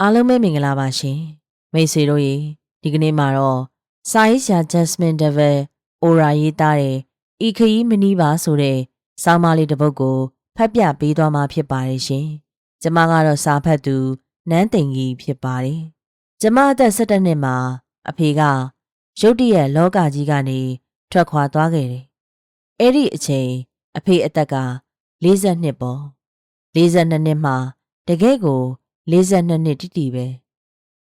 အားလုံးပဲမင်္ဂလာပါရှင်မိတ်ဆွေတို့ရေဒီကနေ့မှာတော့စာရေးဆရာ Jasmine Devil အိုရာရေးသားတဲ့ဤခရီးမနီးပါဆိုတဲ့ဆောင်းပါးလေးတစ်ပုဒ်ကိုဖတ်ပြပေးသွားမှာဖြစ်ပါတယ်ရှင်ကျမကတော့စာဖတ်သူနန်းသိန်ကြီးဖြစ်ပါတယ်ကျမအသက်17နှစ်မှာအဖေကရုတ်တရက်လောကကြီးကနေထွက်ခွာသွားခဲ့တယ်အဲ့ဒီအချိန်အဖေအသက်က42ပေါ့42နှစ်မှာတကယ့်ကို 42နှစ်တိတိပဲ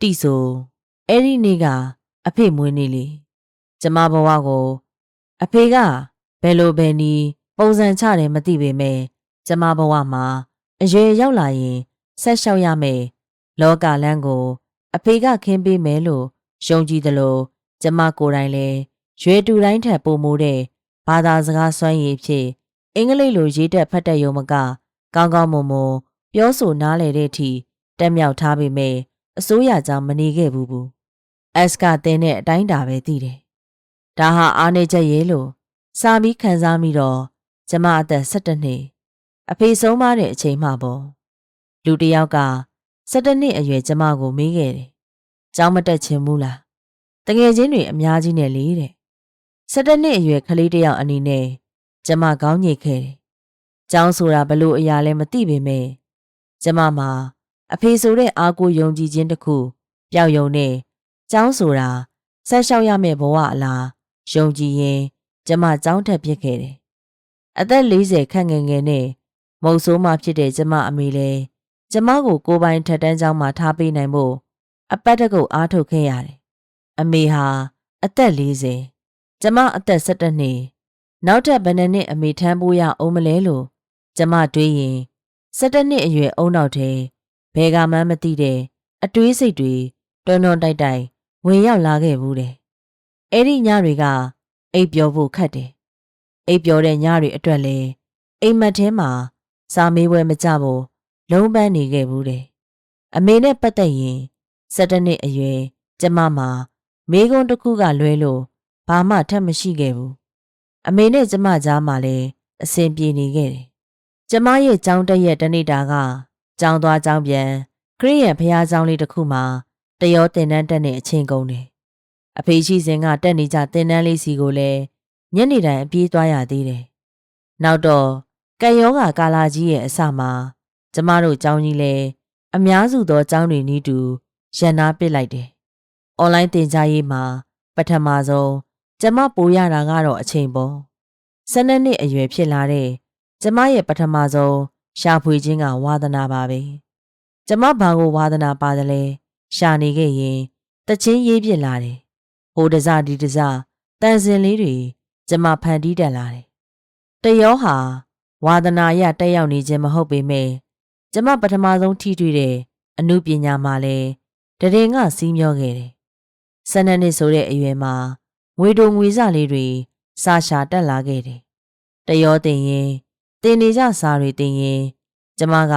တိဆိုအဲ့ဒီနေ့ကအဖေမွေးနေ့လေကျမဘဝကို အဖေကဘယ်လိုပဲနီးပုံစံချတယ်မသိပေမဲ့ကျမဘဝမှာအရွယ်ရောက်လာရင်ဆက်လျှောက်ရမယ်လောကလန်းကို အဖေကခင်းပေးမယ်လို့ယုံကြည်သလိုကျမကိုယ်တိုင်လည်းရွယ်တူတိုင်းထက်ပိုမိုတဲ့ဘာသာစကားစွမ်းရည်ဖြင့်အင်္ဂလိပ်လိုရေးတက်ဖတ်တတ်ရုံမကကောင်းကောင်းမွန်မွန်ပြောဆိုနားလည်တဲ့အထိ တက်မြောက်ထားပေမဲ့အစိုးရကြောင့်မနေခဲ့ဘူးဘူး။ S ကတင်းတဲ့အတိုင်းတာပဲသိတယ်။ဒါဟာအားနေချက်ရဲ့လို့စာပြီးခံစားမိတော့ကျမအသက်17နှစ်အဖေဆုံးမတဲ့အချိန်မှပေါ့။လူတစ်ယောက်က17နှစ်အရွယ်ကျမကိုမေးခဲ့တယ်။ကျောင်းမတက်ချင်ဘူးလား။တငယ်ချင်းတွေအများကြီးနဲ့လေတဲ့။17နှစ်အရွယ်ကလေးတစ်ယောက်အနေနဲ့ကျမကောင်းညိတ်ခဲ့တယ်။ကျောင်းဆိုတာဘလို့အရာလဲမသိပေမဲ့ကျမမှာ အဖေဆိုတဲ့အားကိုယုံကြည်ခြင်းတစ်ခုပျောက်ယုံနဲ့ကျောင်းဆိုတာဆက်လျှောက်ရမယ့်ဘဝအလားယုံကြည်ရင်ကျမကျောင်းထက်ဖြစ်ခဲ့တယ်။အသက်40ခန့်ငယ်ငယ်နဲ့မုတ်ဆိုးမှဖြစ်တဲ့ကျမအမေလည်းကျမကိုကိုပိုင်ထက်တန်းကျောင်းမှာထားပေးနိုင်ဖို့အပတ်တကုတ်အားထုတ်ခဲ့ရတယ်။အမေဟာအသက်40ကျမအသက်17နှစ်နောက်ထပ်ဘယ်နှစ်နှစ်အမေထမ်းပိုးရအောင်မလဲလို့ကျမတွေးရင်17နှစ်အရွယ်အုံနောက်ထဲ ဘယ်ကမှမသိတဲ့အတွေးစိတ်တွေတွန်းတွန်းတိုက်တိုက်ဝင်ရောက်လာခဲ့ဘူးတဲ့။အဲ့ဒီညတွေကအိပ်ပျော်ဖို့ခက်တယ်။အိပ်ပျော်တဲ့ညတွေအတွက်လည်းအိမ်မက်ထဲမှာစာမေးပွဲမကြဖို့လုံးပန်းနေခဲ့ဘူးတဲ့။အမေနဲ့ပတ်သက်ရင်၁၇နှစ်အရွယ်ကျမမှာမိကုန်းတစ်ခုကလွဲလို့ဘာမှထပ်မရှိခဲ့ဘူး။အမေနဲ့ကျမကြားမှာလည်းအဆင်ပြေနေခဲ့တယ်။ကျမရဲ့ကြောင်းတက်ရဲ့တနေ့တာက ကျောင်းသွားကျောင်းပြန်ခရိယံဖះကျောင်းလေးတစ်ခုမှာတရောတင်တန်းတက်နေအချင်းကုန်တယ်။အဖေရှိစဉ်ကတက်နေကြတင်တန်းလေးစီကိုလည်းညနေတိုင်းအပြေးသွားရသေးတယ်။နောက်တော့ကံယောဂါကာလာကြီးရဲ့အစမှာကျမတို့ကျောင်းကြီးလည်းအများစုသောကျောင်းတွေနီးတူရန်နာပစ်လိုက်တယ်။ online သင်ကြားရေးမှာ ပထမဆုံးကျမပိုရတာကတော့အချိန်ပေါ့။၁၂နှစ်အရွယ်ဖြစ်လာတဲ့ကျမရဲ့ပထမဆုံး ရှာဖွေခြင်းကဝါသနာပါပဲကျမဘာကိုဝါသနာပါတယ်လဲရှာနေခဲ့ရင်တချင်းရေးပြစ်လာတယ်ဟိုတစဒီတစတန်စင်လေးတွေကျမဖန်တီးတက်လာတယ်တယောဟာဝါသနာရတက်ရောက်နေခြင်းမဟုတ်ပေမဲ့ကျမပထမဆုံးထိတွေ့တဲ့အမှုပညာမှာလဲတရင်ကစီးမျောခဲ့တယ်ဆန်းနှစ်ဆိုတဲ့အရွယ်မှာငွေတုံငွေစလေးတွေစာရှာတက်လာခဲ့တယ်တယောတင်ရင် တင်နေကြစာတွေတင်ရင်ကျမက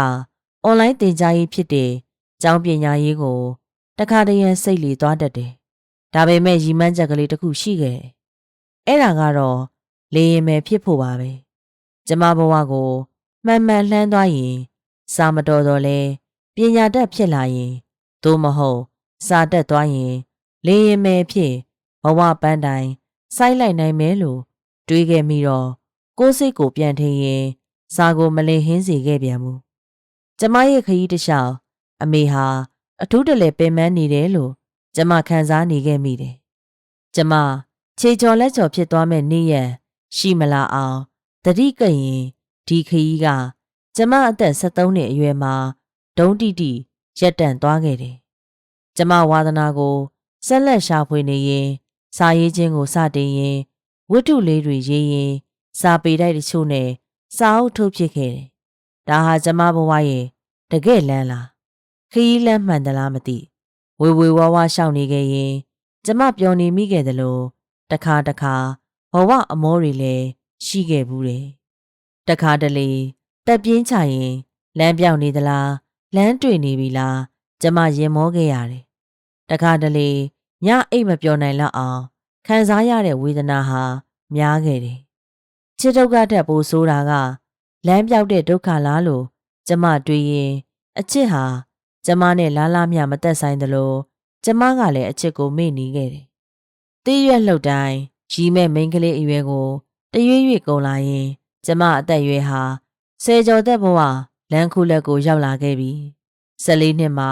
အွန်လိုင်းသင်ကြားရေးဖြစ်တဲ့ကျောင်းပညာရေးကိုတခါတရံစိတ်လီသွားတတ်တယ်။ဒါပေမဲ့ရီမန်းချက်ကလေးတစ်ခုရှိခဲ့တယ်။အဲ့ဒါကတော့လေရင်မယ်ဖြစ်ဖို့ပါပဲ။ကျမဘဝကိုမှန်မှန်လှမ်းသွားရင် စာမတော်တော့လဲပညာတတ်ဖြစ်လာရင်သို့မဟုတ်စာတက်သွားရင်လေရင်မယ်ဖြစ်ဘဝပန်းတိုင်စိုက်လိုက်နိုင်မယ်လို့တွေးခဲ့မိတော့ ကိုယ်စိတ်ကိုပြန်ထင်ရင်စာကိုမလင်ဟင်းစေခဲ့ပြန်ဘူးကျမရဲ့ခရီးတစ်လျှောက်အမေဟာအထူးတလဲပင်ပန်းနေတယ်လို့ကျမခံစားနေခဲ့မိတယ်ကျမခြေချော်လက်ချော်ဖြစ်သွားမဲ့နေ့ရက်ရှိမလားအောင်တတိကရင်ဒီခရီးကကျမအသက်73နှစ်အရွယ်မှာဒုံတိတိရက်တန့်သွားခဲ့တယ်ကျမဝါသနာကိုဆက်လက်ရှာဖွေနေရင်စာရေးခြင်းကိုစတင်ရင်ဝတ္ထုလေးတွေရေးရင် စာပေတိုက်တချို့နဲ့စာအုပ်ထုတ်ဖြစ်ခဲ့တယ်။ဒါဟာကျမဘဝရဲ့တကယ်လန်းလားခရီးလန်းမှန်သလားမသိဝေဝေဝါးဝါရှောင်နေခဲ့ရင်ကျမပျော်နေမိခဲ့တယ်လို့တခါတခါဘဝအမောတွေလည်းရှိခဲ့ဘူးတယ်။တခါတလေတက်ပြင်းချရင်လမ်းပြောင်းနေသလားလမ်းတွေ့နေပြီလားကျမရင်မောခဲ့ရတယ်။တခါတလေညအိတ်မပြောနိုင်လောက်အောင်ခံစားရတဲ့ဝေဒနာဟာများခဲ့တယ် ချစ်ဒုက္ခထက်ပိုဆိုးတာကလမ်းပြောက်တဲ့ဒုက္ခလားလို့ကျမတွေးရင်အချစ်ဟာကျမနဲ့လားလားမြမသက်ဆိုင်သလိုကျမကလည်းအချစ်ကိုမေ့နေခဲ့တယ်။တီးရွက်လှုပ်တိုင်းရီမဲ့မိန်းကလေးအရွယ်ကိုတရွေ့ရွေ့ကုန်လာရင် ကျမအသက်အရွယ်ဟာဆယ်ကျော်သက်ဘဝလမ်းခုလက်ကိုရောက်လာခဲ့ပြီ။၁၄နှစ်မှာ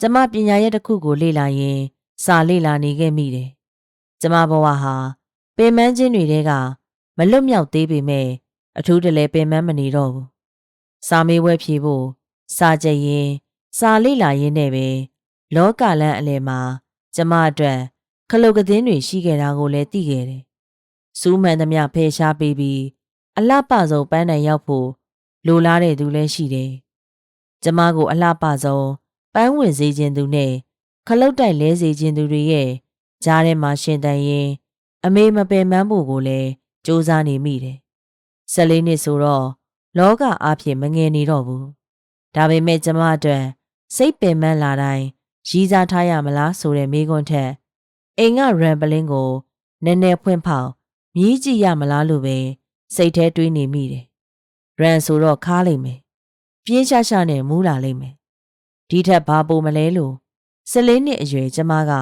ကျမပညာရက်တစ်ခုကိုလေ့လာရင်စာလေ့လာနေခဲ့မိတယ်။ကျမဘဝဟာပင်မန်းချင်းတွေတဲက မလွတ်မြောက်သေးပေမဲ့အထူးတလဲပင်မန်းမနေတော့ဘူး။စာမေးပွဲဖြေဖို့စာကြရင်စာလေ့လာရင်းနဲ့ပဲလောကလန်းအလယ်မှာကျမအတွက်ခလုတ်ကသင်းတွေရှိခဲ့တာကိုလည်းသိခဲ့တယ်။စူးမှန်သမျှဖယ်ရှားပေးပြီးအလှပဆုံးပန်းတိုင်ရောက်ဖို့လိုလားတဲ့သူလည်းရှိတယ်။ကျမကိုအလှပဆုံးပန်းဝင်စေခြင်းသူနဲ့ခလုတ်တိုက်လဲစေခြင်းသူတွေရဲ့ကြားထဲမှာရှင်တန်ရင် အမေမပယ်မန်းဖို့ကိုလည်း စူးစမ်းနေမိတယ်။၁၄နှစ်ဆိုတော့လောကအားဖြင့်မငယ်နေတော့ဘူး။ဒါပေမဲ့ကျမအတွက်စိတ်ပင်ပန်းလာတိုင်းရည်စားထားရမလားဆိုတဲ့မေးခွန်းထက်အိမ်ကရန်ပလင်းကိုနည်းနည်းဖွင့်ဖောက်မြည်ကြည့်ရမလားလို့ပဲစိတ်ထဲတွေးနေမိတယ်။ရန်ဆိုတော့ခါလိမ့်မယ်။ပြင်းရှားရှားနဲ့မူးလာလိမ့်မယ်။ဒီထက်ဘာပိုမလဲလို့၁၄နှစ်အရွယ်ကျမက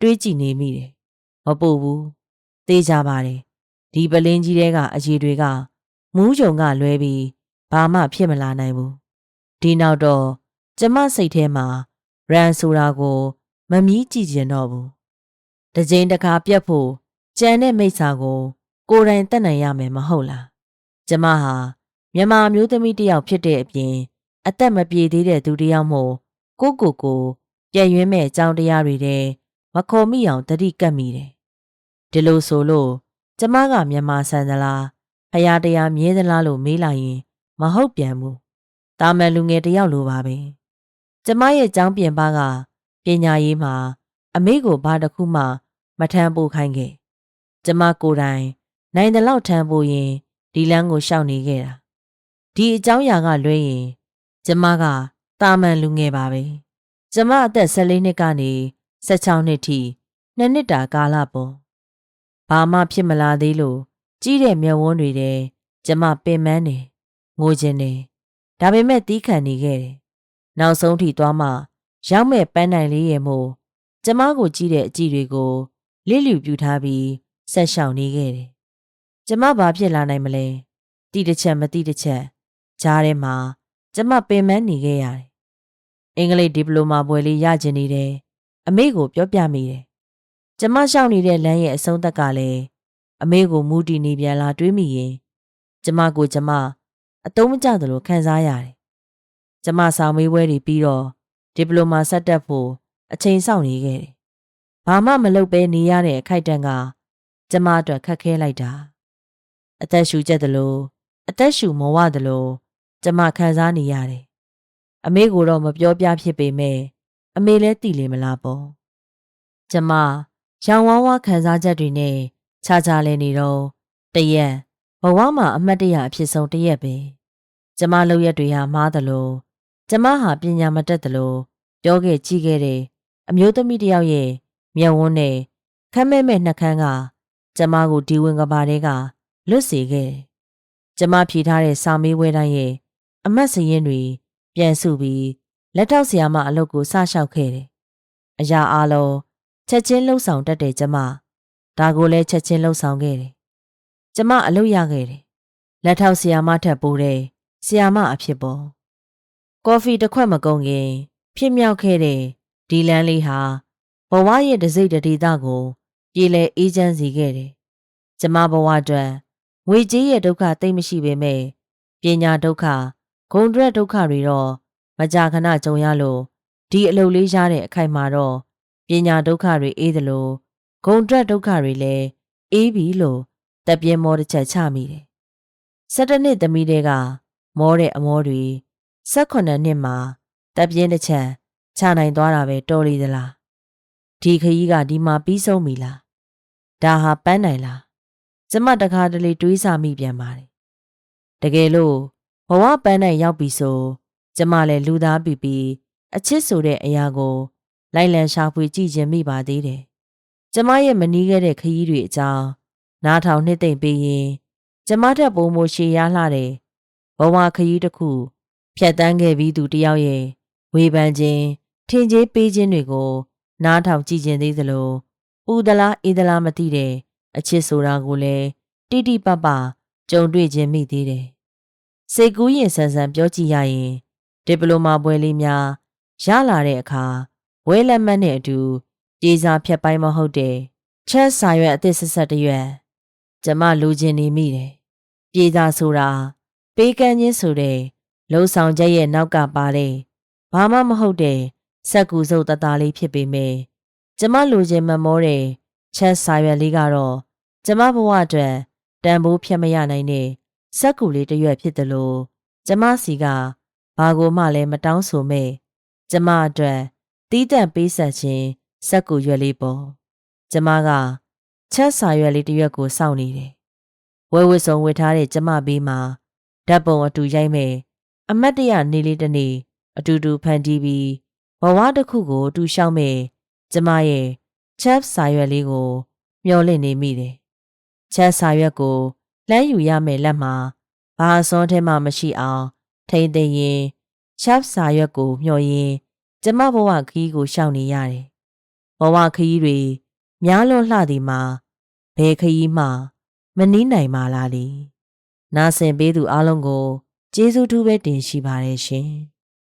တွေးကြည့်နေမိတယ်။မပူဘူး။သေးကြပါတယ်။ ဒီပလင်းကြီးတဲကအကြီးတွေကမူးကြုံကလွဲပြီးဘာမှဖြစ်မလာနိုင်ဘူး။ဒီနောက်တော့ကျမစိတ်ထဲမှာရန်ဆိုတာကိုမမီးကြည့်ကျင်တော့ဘူး။တစ်ချိန်တစ်ခါပြတ်ဖို့ကြံတဲ့မိစ္ဆာကို ကိုယ်တိုင်တတ်နိုင်ရမယ်မဟုတ်လား။ကျမဟာမြန်မာမျိုးသမီးတစ်ယောက်ဖြစ်တဲ့အပြင် အသက်မပြေသေးတဲ့သူတစ်ယောက်မို့ကိုကိုကိုပြည့်ရွင်းမဲ့အကြောင်းတရားတွေတဲ့မခေါ်မိအောင်တတိကပ်မိတယ်။ဒီလိုဆိုလို့ ကျမကမြန်မာဆန်သလားဖရာတရားမြဲသလားလို့မေးလိုက်ရင် မဟုတ်ပြန်ဘူး။တာမန်လူငယ်တစ်ယောက်လိုပါပဲ။ကျမရဲ့ကျောင်းပြင်ပကပညာရေးမှာ အမေကိုဘာတစ်ခုမှ မထမ်းပိုးခိုင်းခဲ့ကျမကိုယ်တိုင် နိုင်တဲ့လောက်ထမ်းပိုးရင်ဒီလမ်းကိုရှောက်နေခဲ့တာဒီအကြောင်းအရာကလွဲရင် ကျမကတာမန်လူငယ်ပါပဲကျမအသက်14နှစ်ကနေ16နှစ်ထိနှစ်နှစ်တာကာလပေါ့ ဘာမှဖြစ်မလာသေးလို့ကြီးတဲ့မျက်ဝန်းတွေထဲကျမပင်ပန်းနေငိုခြင်းနေဒါပေမဲ့တီးခံနေခဲ့တယ်နောက်ဆုံးထိသွားမှရောက်မဲ့ပန်းတိုင်လေးရဲ့မို့ကျမကိုကြည့်တဲ့အကြည့်တွေကိုလစ်လျူပြူထားပြီးဆက်ရှောင်နေခဲ့တယ်။ကျမဘာဖြစ်လာနိုင်မလဲ။တိတစ်ချက်မတိတစ်ချက်ကြားထဲမှာကျမပင်ပန်းနေခဲ့ရတယ်။အင်္ဂလိပ်ဒီပလိုမာပွဲလေးရကျင်နေတယ်။အမေကိုပြောပြမိတယ်။ ကျမရှောင်နေတဲ့လမ်းရဲ့အဆုံးသက်ကလည်းအမေကိုမူတီနေပြန်လာတွေးမိရင်ကျမကိုကျမအတုံးမကျသလိုခံစားရတယ်ကျမစာမေးပွဲတွေပြီးတော့ဒီပလိုမာဆက်တက်ဖို့အချိန်စောင့်နေခဲ့တယ်။ဘာမှမလုပ်ဘဲနေရတဲ့အခိုက်တန့်ကကျမအတွက်ခက်ခဲလိုက်တာ။အသက်ရှူကျက်သလိုအသက်ရှူမဝသလိုကျမခံစားနေရတယ်။အမေကိုတော့မပြောပြဖြစ်ပေမဲ့အမေလည်းသိလေမလားပေါ့။ကျမ ရောင်ဝါးဝါခံစားချက်တွေနဲ့ခြားခြားလဲနေတော့တရက်ဘဝမှာအမတ်တရအဖြစ်ဆုံးတရက်ပဲ။ကျမလုပ်ရက်တွေဟာမားသလိုကျမဟာပညာမတတ်သလိုပြောခဲ့ကြည့်ခဲ့တဲ့အမျိုးသမီးတယောက်ရဲ့မျက်ဝန်းနဲ့ခမ်းမဲမဲ့နှကန်းကကျမကိုဒီဝင်ကဘာတဲကလွတ်စေခဲ့တယ်။ကျမဖြေထားတဲ့စာမေးပွဲတိုင်းရဲ့အမတ်စရင်တွေပြန်စုပြီးလက်ထောက်ဆရာမအလုပ်ကိုစလျှောက်ခဲ့တယ်။အရာအလုံး ချက်ချင်းလှုပ်ဆောင်တတ်တဲ့ကျမဒါကိုလည်းချက်ချင်းလှုပ်ဆောင်ခဲ့တယ်။ကျမအလုပ်ရခဲ့တယ်။လက်ထောက်ဆရာမထက်ပိုတဲ့ဆရာမအဖြစ်ပေါ်ကော်ဖီတစ်ခွက်မကုန်ခင် ဖြစ်မြောက်ခဲ့တဲ့ဒီလန်းလေးဟာဘဝရဲ့တစိမ့်တဒေသကိုပြည်လဲအေးချမ်းစေခဲ့တယ်။ကျမဘဝအတွက်ငွေကြေးရဲ့ဒုက္ခသိမ့်မရှိပေမဲ့ပညာဒုက္ခဂုဏ်ဒရက်ဒုက္ခတွေတော့မကြာခဏကြုံရလို့ဒီအလုပ်လေးရတဲ့အခိုက်မှာတော့ ပညာဒုက္ခတွေအေးသလိုဂုံဒရက်ဒုက္ခတွေလည်းအေးပြီလို့တက်ပြင်းမောတစ်ချက်ချမိတယ်။၁၇နှစ်သမီးတွေကမောတဲ့အမောတွေ18နှစ်မှာတပ်ပြင်းတစ်ချံချနိုင်သွားတာပဲတော်လီသလားဒီခရီးကဒီမှာပြီးဆုံးပြီလားဒါဟာပန်းနိုင်လားကျမတခါတလေတွေးဆမိပြန်ပါတယ်တကယ်လို့ဘဝပန်းနိုင်ရောက်ပြီဆို ကျမလည်းလူသားပြီပြီးအချစ်ဆိုတဲ့အရာကို လိုက်လံရှာဖွေကြည့်ခြင်းမိပါသေးတယ်ကျမရဲ့မနီးခဲ့တဲ့ခရီးတွေအကြောင်းနားထောင်နှစ်သိမ့်ပေးရင်ကျမထက်ပုံမရှည်ရလှတဲ့ဘဝခရီးတစ်ခုဖြတ်တန်းခဲ့ပြီးသူတယောက်ရဲ့ဝေဖန်ခြင်းထင်ကြေးပေးခြင်းတွေကို နားထောင်ကြည့်ခြင်းသေးသလိုဥဒလားအေးဒလားမသိတဲ့အချစ်ဆိုတာကိုလည်းတိတိပပကြုံတွေ့ခြင်းမိသေးတယ်။စိတ်ကူးရင်ဆန်ဆန်ပြောကြည့်ရရင်ဒီပလိုမာပွဲလေးများရလာတဲ့အခါ ဝဲလက်မှတ်နဲ့အတူကြေစာဖြတ်ပိုင်းမဟုတ်တဲ့ချက်စာရွက်အသစ်ဆက်ဆက်တစ်ရွက်ကျမလူချင်းနေမိတယ်။ပြေစာဆိုတာပေးကမ်းခြင်းဆိုတဲ့လှုပ်ဆောင်ချက်ရဲ့နောက်ကပါတဲ့ဘာမှမဟုတ်တဲ့စက်ကူစုပ်တသားလေးဖြစ်ပေမဲ့ကျမလူချင်းမမောတဲ့ချက်စာရွက်လေးကတော့ကျမဘဝအတွက်တန်ဖိုးဖြတ်မရနိုင်တဲ့စက်ကူလေးတစ်ရွက်ဖြစ်တယ်လို့ကျမစီကဘာကိုမှလည်းမတောင်းဆိုမဲ့ကျမအတွက် တီးတန့်ပေးဆက်ခြင်းစက်ကူရွက်လေးပေါ့ကျမကချက်စာရွက်လေးတစ်ရွက်ကိုစောင့်နေတယ်ဝဲဝစ်စုံဝစ်ထားတဲ့ကျမဘေးမှာဓာတ်ပုံအတူရိုက်မဲ့အမတ်တရနေလေးတစ်နေ့အတူတူဖန်တီးပြီးဘဝတစ်ခုကိုအတူရှောက်မဲ့ကျမရဲ့ချက်စာရွက်လေးကိုမျောလင့်နေမိတယ်ချက်စာရွက်ကိုလှမ်းယူရမယ်လက်မှာဘာအစွန်းထဲမှမရှိအောင်ထိမ့်သိမ်းရင်ချက်စာရွက်ကိုမျောရင် ကျမဘဝခရီးကိုရှောင်နေရတယ်ဘဝခရီးတွေများလွန်လှသည်မှာဘယ်ခရီးမှမနှီးနိုင်ပါလားလေနာဆင်ပေးသူအလုံးကိုကျေးဇူးတူးပဲတင်ရှိပါတယ်ရှင်